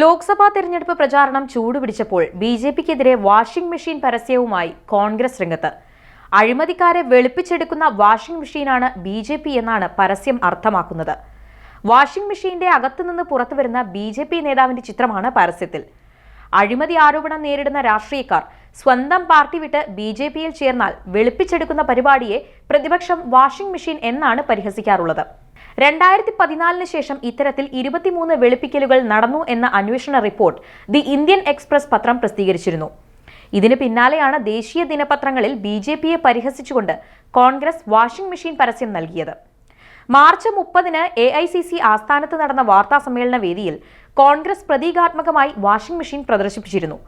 ലോക്സഭാ തെരഞ്ഞെടുപ്പ് പ്രചാരണം ചൂടുപിടിച്ചപ്പോൾ ബി ജെ പിക്കെതിരെ വാഷിംഗ് മെഷീൻ പരസ്യവുമായി കോൺഗ്രസ് രംഗത്ത്. അഴിമതിക്കാരെ വെളുപ്പിച്ചെടുക്കുന്ന വാഷിംഗ് മെഷീനാണ് ബി ജെ പി എന്നാണ് പരസ്യം അർത്ഥമാക്കുന്നത്. വാഷിംഗ് മെഷീന്റെ അകത്തുനിന്ന് പുറത്തുവരുന്ന ബി ജെ പി നേതാവിന്റെ ചിത്രമാണ് പരസ്യത്തിൽ. അഴിമതി ആരോപണം നേരിടുന്ന രാഷ്ട്രീയക്കാർ സ്വന്തം പാർട്ടി വിട്ട് ബി ജെ പിയിൽ ചേർന്നാൽ വെളുപ്പിച്ചെടുക്കുന്ന പരിപാടിയെ പ്രതിപക്ഷം വാഷിംഗ് മെഷീൻ എന്നാണ് പരിഹസിക്കാറുള്ളത്. രണ്ടായിരത്തി പതിനാലിന് ശേഷം ഇത്തരത്തിൽ ഇരുപത്തിമൂന്ന് വെളുപ്പിക്കലുകൾ നടന്നു എന്ന അന്വേഷണ റിപ്പോർട്ട് ദി ഇന്ത്യൻ എക്സ്പ്രസ് പത്രം പ്രസിദ്ധീകരിച്ചിരുന്നു. ഇതിന് പിന്നാലെയാണ് ദേശീയ ദിനപത്രങ്ങളിൽ ബി ജെ പിയെ പരിഹസിച്ചുകൊണ്ട് കോൺഗ്രസ് വാഷിംഗ് മെഷീൻ പരസ്യം നൽകിയത്. മാർച്ച് മുപ്പതിന് എ ഐ സി സി ആസ്ഥാനത്ത് നടന്ന വാർത്താ സമ്മേളന വേദിയിൽ കോൺഗ്രസ് പ്രതീകാത്മകമായി വാഷിംഗ് മെഷീൻ പ്രദർശിപ്പിച്ചിരുന്നു.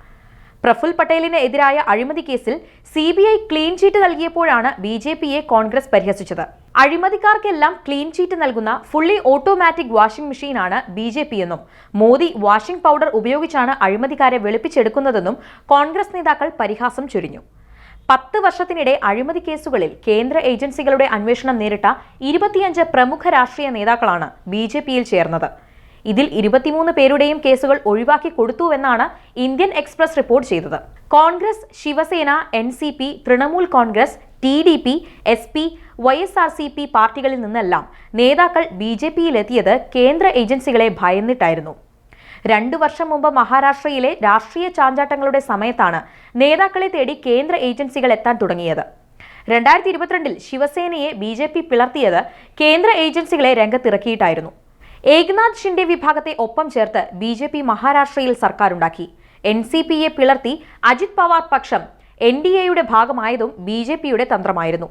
പ്രഫുൽ പട്ടേലിനെതിരായ അഴിമതി കേസിൽ C B I clean chit നൽകിയപ്പോഴാണ് B J പിയെ കോൺഗ്രസ് പരിഹസിച്ചത്. അഴിമതിക്കാർക്കെല്ലാം ക്ലീൻ ചീറ്റ് നൽകുന്ന ഫുള്ളി ഓട്ടോമാറ്റിക് വാഷിംഗ് മെഷീനാണ് ബി ജെ പി എന്നും മോദി വാഷിംഗ് പൗഡർ ഉപയോഗിച്ചാണ് അഴിമതിക്കാരെ വെളുപ്പിച്ചെടുക്കുന്നതെന്നും കോൺഗ്രസ് നേതാക്കൾ പരിഹാസം ചൊരിഞ്ഞു. പത്ത് വർഷത്തിനിടെ അഴിമതി കേസുകളിൽ കേന്ദ്ര ഏജൻസികളുടെ അന്വേഷണം നേരിട്ട ഇരുപത്തിയഞ്ച് പ്രമുഖ രാഷ്ട്രീയ നേതാക്കളാണ് ബി ജെ പിയിൽ ചേർന്നത്. ഇതിൽ ഇരുപത്തിമൂന്ന് പേരുടെയും കേസുകൾ ഒഴിവാക്കി കൊടുത്തുവെന്നാണ് ഇന്ത്യൻ എക്സ്പ്രസ് റിപ്പോർട്ട് ചെയ്തത്. Congress Shiv Sena N C P Trinamool Congress T D P S P Y S R C P പാർട്ടികളിൽ നിന്നെല്ലാം നേതാക്കൾ ബി ജെ പിയിലെത്തിയത് കേന്ദ്ര ഏജൻസികളെ ഭയന്നിട്ടായിരുന്നു. രണ്ടു വർഷം മുമ്പ് മഹാരാഷ്ട്രയിലെ രാഷ്ട്രീയ ചാഞ്ചാട്ടങ്ങളുടെ സമയത്താണ് നേതാക്കളെ തേടി കേന്ദ്ര ഏജൻസികൾ എത്താൻ തുടങ്ങിയത്. രണ്ടായിരത്തി ഇരുപത്തിരണ്ടിൽ ശിവസേനയെ ബി ജെ പി പിളർത്തിയത് കേന്ദ്ര ഏജൻസികളെ രംഗത്തിറക്കിയിട്ടായിരുന്നു. ഏക്നാഥ് ഷിൻഡെ വിഭാഗത്തെ ഒപ്പം ചേർത്ത് ബി ജെ പി മഹാരാഷ്ട്രയിൽ സർക്കാരുണ്ടാക്കി. എൻ സി പിയെ പിളർത്തി അജിത് പവാർ പക്ഷം എൻ ഡി എയുടെ ഭാഗമായതും ബി ജെ പിയുടെ തന്ത്രമായിരുന്നു.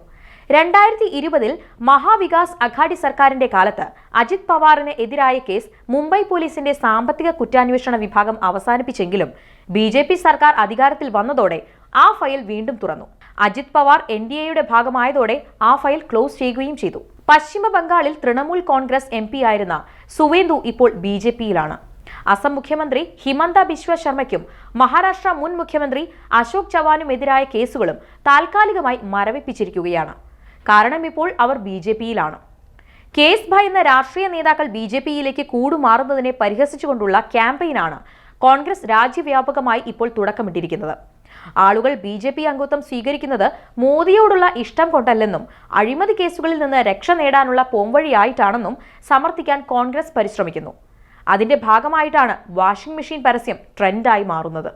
രണ്ടായിരത്തി ഇരുപതിൽ മഹാവികാസ് അഘാഡി സർക്കാരിന്റെ കാലത്ത് അജിത് പവാറിന് എതിരായ കേസ് മുംബൈ പോലീസിന്റെ സാമ്പത്തിക കുറ്റാന്വേഷണ വിഭാഗം അവസാനിപ്പിച്ചെങ്കിലും ബി ജെ പി സർക്കാർ അധികാരത്തിൽ വന്നതോടെ ആ ഫയൽ വീണ്ടും തുറന്നു. അജിത് പവാർ എൻ ഡി എയുടെ ഭാഗമായതോടെ ആ ഫയൽ ക്ലോസ് ചെയ്യുകയും ചെയ്തു. പശ്ചിമ ബംഗാളിൽ തൃണമൂൽ കോൺഗ്രസ് എം ആയിരുന്ന സുവേന്ദു ഇപ്പോൾ ബി ജെ പിയിലാണ്. അസം മുഖ്യമന്ത്രി ഹിമന്ത ബിശ്വ ശർമ്മയ്ക്കും മഹാരാഷ്ട്ര മുൻ മുഖ്യമന്ത്രി അശോക് ചവാനുമെതിരായ കേസുകളും താൽക്കാലികമായി മരവിപ്പിച്ചിരിക്കുകയാണ്. കാരണം ഇപ്പോൾ അവർ ബി ജെ പിയിലാണ്. കേസ് ഭയന്ന രാഷ്ട്രീയ നേതാക്കൾ ബി ജെ പിയിലേക്ക് കൂടുമാറുന്നതിനെ പരിഹസിച്ചുകൊണ്ടുള്ള ക്യാമ്പയിനാണ് കോൺഗ്രസ് രാജ്യവ്യാപകമായി ഇപ്പോൾ തുടക്കമിട്ടിരിക്കുന്നത്. ആളുകൾ ബി ജെ പി അംഗത്വം സ്വീകരിക്കുന്നത് മോദിയോടുള്ള ഇഷ്ടം കൊണ്ടല്ലെന്നും അഴിമതി കേസുകളിൽ നിന്ന് രക്ഷ നേടാനുള്ള പോംവഴിയായിട്ടാണെന്നും സമർത്ഥിക്കാൻ കോൺഗ്രസ് പരിശ്രമിക്കുന്നു. അതിന്റെ ഭാഗമായിട്ടാണ് വാഷിംഗ് മെഷീൻ പരസ്യം ട്രെൻഡായി മാറുന്നത്.